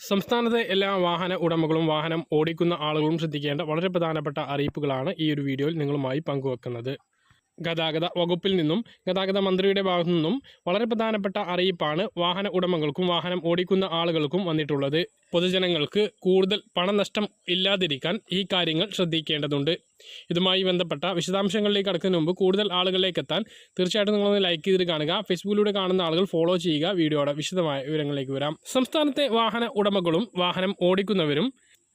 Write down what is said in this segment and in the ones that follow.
സംസ്ഥാനത്തെ എല്ലാ വാഹന ഉടമകളും വാഹനം ഓടിക്കുന്ന ആളുകളും ശ്രദ്ധിക്കേണ്ട വളരെ പ്രധാനപ്പെട്ട അറിയിപ്പുകളാണ് ഈ ഒരു വീഡിയോയിൽ നിങ്ങളുമായി പങ്കുവെക്കുന്നത്. ഗതാഗത വകുപ്പിൽ നിന്നും ഗതാഗത മന്ത്രിയുടെ ഭാഗത്തു നിന്നും വളരെ പ്രധാനപ്പെട്ട അറിയിപ്പാണ് വാഹന ഉടമകൾക്കും വാഹനം ഓടിക്കുന്ന ആളുകൾക്കും വന്നിട്ടുള്ളത്. പൊതുജനങ്ങൾക്ക് കൂടുതൽ പണനഷ്ടം ഇല്ലാതിരിക്കാൻ ഈ കാര്യങ്ങൾ ശ്രദ്ധിക്കേണ്ടതുണ്ട്. ഇതുമായി ബന്ധപ്പെട്ട വിശദാംശങ്ങളിലേക്ക് കടക്കുന്നതിന് മുമ്പ് കൂടുതൽ ആളുകളിലേക്ക് എത്താൻ തീർച്ചയായിട്ടും നിങ്ങളൊന്ന് ലൈക്ക് ചെയ്ത് കാണുക. ഫേസ്ബുക്കിലൂടെ കാണുന്ന ആളുകൾ ഫോളോ ചെയ്യുക. വീഡിയോയുടെ വിശദമായ വിവരങ്ങളിലേക്ക് വരാം. സംസ്ഥാനത്തെ വാഹന ഉടമകളും വാഹനം ഓടിക്കുന്നവരും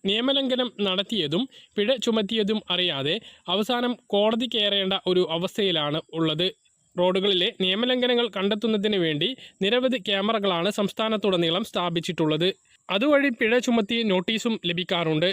നിയമലംഘനം നടത്തിയതും പിഴ ചുമത്തിയതും അറിയാതെ അവസാനം കോടതി കയറേണ്ട ഒരു അവസ്ഥയിലാണ് ഉള്ളത്. റോഡുകളിലെ നിയമലംഘനങ്ങൾ കണ്ടെത്തുന്നതിന് വേണ്ടി നിരവധി ക്യാമറകളാണ് സംസ്ഥാനത്തുടനീളം സ്ഥാപിച്ചിട്ടുള്ളത്. അതുവഴി പിഴ ചുമത്തി നോട്ടീസും ലഭിക്കാറുണ്ട്.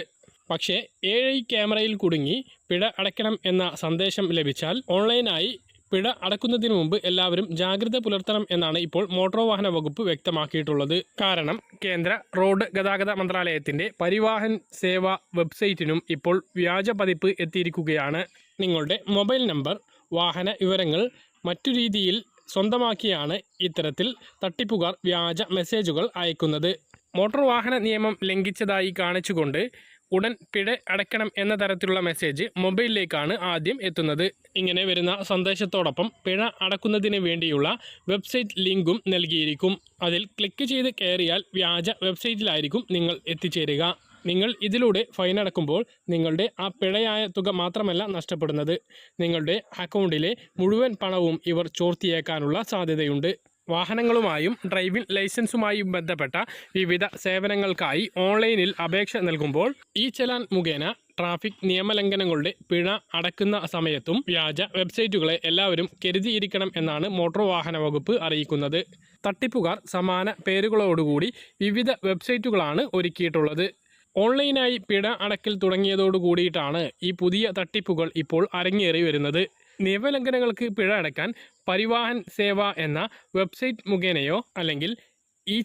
പക്ഷേ ഏഴ് ക്യാമറയിൽ കുടുങ്ങി പിഴ അടയ്ക്കണം എന്ന സന്ദേശം ലഭിച്ചാൽ ഓൺലൈനായി പിഴ അടക്കുന്നതിന് മുമ്പ് എല്ലാവരും ജാഗ്രത പുലർത്തണം എന്നാണ് ഇപ്പോൾ മോട്ടോർ വാഹന വകുപ്പ് വ്യക്തമാക്കിയിട്ടുള്ളത്. കാരണം കേന്ദ്ര റോഡ് ഗതാഗത മന്ത്രാലയത്തിന്റെ പരിവാഹൻ സേവ വെബ്സൈറ്റിനും ഇപ്പോൾ വ്യാജ പതിപ്പ് എത്തിയിരിക്കുകയാണ്. നിങ്ങളുടെ മൊബൈൽ നമ്പർ വാഹന വിവരങ്ങൾ മറ്റു രീതിയിൽ സ്വന്തമാക്കിയാണ് ഇത്തരത്തിൽ തട്ടിപ്പുകാർ വ്യാജ മെസ്സേജുകൾ അയക്കുന്നത്. മോട്ടോർ വാഹന നിയമം ലംഘിച്ചതായി കാണിച്ചുകൊണ്ട് ഉടൻ പിഴ അടയ്ക്കണം എന്ന തരത്തിലുള്ള മെസ്സേജ് മൊബൈലിലേക്കാണ് ആദ്യം എത്തുന്നത്. ഇങ്ങനെ വരുന്ന സന്ദേശത്തോടൊപ്പം പിഴ അടക്കുന്നതിന് വേണ്ടിയുള്ള വെബ്സൈറ്റ് ലിങ്കും നൽകിയിരിക്കും. അതിൽ ക്ലിക്ക് ചെയ്ത് കയറിയാൽ വ്യാജ വെബ്സൈറ്റിലായിരിക്കും നിങ്ങൾ എത്തിച്ചേരുക. നിങ്ങൾ ഇതിലൂടെ ഫൈൻ അടക്കുമ്പോൾ നിങ്ങളുടെ ആ പിഴയായ തുക മാത്രമല്ല നഷ്ടപ്പെടുന്നത്. നിങ്ങളുടെ അക്കൗണ്ടിലെ മുഴുവൻ പണവും ഇവർ ചോർത്തിയേക്കാനുള്ള സാധ്യതയുണ്ട്. വാഹനങ്ങളുമായും ഡ്രൈവിംഗ് ലൈസൻസുമായും ബന്ധപ്പെട്ട വിവിധ സേവനങ്ങൾക്കായി ഓൺലൈനിൽ അപേക്ഷ നൽകുമ്പോൾ ഈ ചലാൻ മുഖേന ട്രാഫിക് നിയമലംഘനങ്ങളുടെ പിഴ അടക്കുന്ന സമയത്തും വ്യാജ വെബ്സൈറ്റുകളെ എല്ലാവരും കരുതിയിരിക്കണം എന്നാണ് മോട്ടോർ വാഹന വകുപ്പ് അറിയിക്കുന്നത്. തട്ടിപ്പുകാർ സമാന പേരുകളോടുകൂടി വിവിധ വെബ്സൈറ്റുകളാണ് ഒരുക്കിയിട്ടുള്ളത്. ഓൺലൈനായി പിഴ അടക്കൽ തുടങ്ങിയതോടുകൂടിയിട്ടാണ് ഈ പുതിയ തട്ടിപ്പുകൾ ഇപ്പോൾ അരങ്ങേറി വരുന്നത്. നിയമലംഘനങ്ങൾക്ക് പിഴ അടയ്ക്കാൻ പരിവാഹൻ സേവ എന്ന വെബ്സൈറ്റ് മുഖേനയോ അല്ലെങ്കിൽ e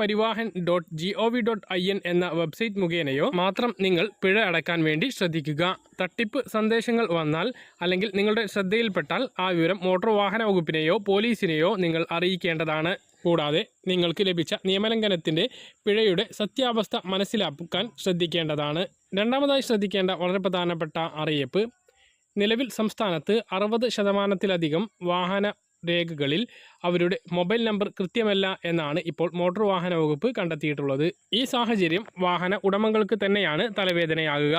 Parivahan dot G O V dot I N എന്ന വെബ്സൈറ്റ് മുഖേനയോ മാത്രം നിങ്ങൾ പിഴ അടയ്ക്കാൻ വേണ്ടി ശ്രദ്ധിക്കുക. തട്ടിപ്പ് സന്ദേശങ്ങൾ വന്നാൽ അല്ലെങ്കിൽ നിങ്ങളുടെ ശ്രദ്ധയിൽപ്പെട്ടാൽ ആ വിവരം മോട്ടോർ വാഹന വകുപ്പിനെയോ പോലീസിനെയോ നിങ്ങൾ അറിയിക്കേണ്ടതാണ്. കൂടാതെ നിങ്ങൾക്ക് ലഭിച്ച നിയമലംഘനത്തിന്റെ പിഴയുടെ സത്യാവസ്ഥ മനസ്സിലാക്കാൻ ശ്രദ്ധിക്കേണ്ടതാണ്. രണ്ടാമതായി ശ്രദ്ധിക്കേണ്ട വളരെ പ്രധാനപ്പെട്ട അറിയിപ്പ് നിലവിൽ സംസ്ഥാനത്ത് അറുപത് ശതമാനത്തിലധികം വാഹന രേഖകളിൽ അവരുടെ മൊബൈൽ നമ്പർ കൃത്യമല്ല എന്നാണ് ഇപ്പോൾ മോട്ടോർ വാഹന വകുപ്പ് കണ്ടെത്തിയിട്ടുള്ളത്. ഈ സാഹചര്യം വാഹന ഉടമകൾക്ക് തന്നെയാണ് തലവേദനയാകുക.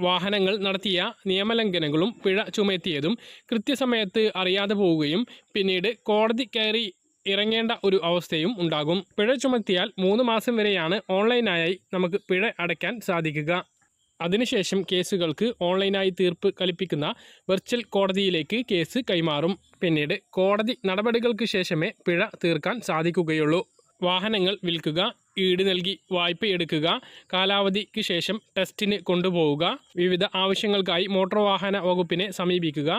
വാഹനങ്ങൾ നടത്തിയ നിയമലംഘനങ്ങളും പിഴ ചുമത്തിയതും കൃത്യസമയത്ത് അറിയാതെ പോവുകയും പിന്നീട് കോടതി കയറി ഇറങ്ങേണ്ട ഒരു അവസ്ഥയും ഉണ്ടാകും. പിഴ ചുമത്തിയാൽ മൂന്ന് മാസം വരെയാണ് ഓൺലൈനായി നമുക്ക് പിഴ അടയ്ക്കാൻ സാധിക്കുക. അതിനുശേഷം കേസുകൾക്ക് ഓൺലൈനായി തീർപ്പ് കൽപ്പിക്കുന്ന വെർച്വൽ കോടതിയിലേക്ക് കേസ് കൈമാറും. പിന്നീട് കോടതി നടപടികൾക്ക് ശേഷമേ പിഴ തീർക്കാൻ സാധിക്കുകയുള്ളൂ. വാഹനങ്ങൾ വിൽക്കുക ഈട് നൽകി വായ്പയെടുക്കുക കാലാവധിക്ക് ശേഷം ടെസ്റ്റിന് കൊണ്ടുപോവുക വിവിധ ആവശ്യങ്ങൾക്കായി മോട്ടോർ വാഹന വകുപ്പിനെ സമീപിക്കുക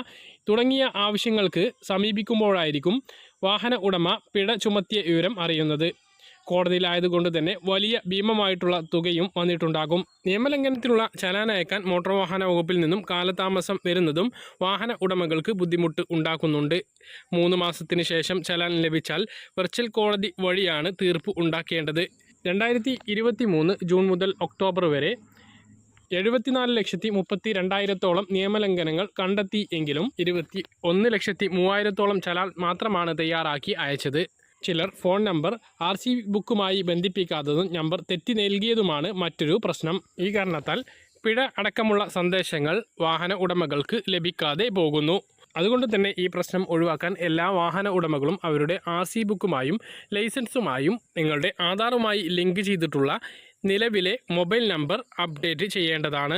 തുടങ്ങിയ ആവശ്യങ്ങൾക്ക് സമീപിക്കുമ്പോഴായിരിക്കും വാഹന ഉടമ പിഴ ചുമത്തിയ വിവരം അറിയുന്നത്. കോടതിയിലായതുകൊണ്ട് തന്നെ വലിയ ഭീമമായിട്ടുള്ള തുകയും വന്നിട്ടുണ്ടാകും. നിയമലംഘനത്തിനുള്ള ചലാൻ അയക്കാൻ മോട്ടോർ വാഹന വകുപ്പിൽ നിന്നും കാലതാമസം വരുന്നതും വാഹന ഉടമകൾക്ക് ബുദ്ധിമുട്ട് ഉണ്ടാക്കുന്നുണ്ട്. മൂന്ന് മാസത്തിന് ശേഷം ചലാൻ ലഭിച്ചാൽ വെർച്വൽ കോടതി വഴിയാണ് തീർപ്പ് ഉണ്ടാക്കേണ്ടത്. രണ്ടായിരത്തി ഇരുപത്തി മൂന്ന് ജൂൺ മുതൽ ഒക്ടോബർ വരെ എഴുപത്തിനാല് ലക്ഷത്തി മുപ്പത്തി രണ്ടായിരത്തോളം നിയമലംഘനങ്ങൾ കണ്ടെത്തി എങ്കിലും ഇരുപത്തി ഒന്ന് ലക്ഷത്തി മൂവായിരത്തോളം ചലാൻ മാത്രമാണ് തയ്യാറാക്കി അയച്ചത്. ചിലർ ഫോൺ നമ്പർ ആർ സി ബുക്കുമായി ബന്ധിപ്പിക്കാത്തതും നമ്പർ തെറ്റി നൽകിയതുമാണ് മറ്റൊരു പ്രശ്നം. ഈ കാരണത്താൽ പിഴ അടക്കമുള്ള സന്ദേശങ്ങൾ വാഹന ഉടമകൾക്ക് ലഭിക്കാതെ പോകുന്നു. അതുകൊണ്ട് തന്നെ ഈ പ്രശ്നം ഒഴിവാക്കാൻ എല്ലാ വാഹന ഉടമകളും അവരുടെ ആർ സി ബുക്കുമായും ലൈസൻസുമായും നിങ്ങളുടെ ആധാറുമായി ലിങ്ക് ചെയ്തിട്ടുള്ള നിലവിലെ മൊബൈൽ നമ്പർ അപ്ഡേറ്റ് ചെയ്യേണ്ടതാണ്.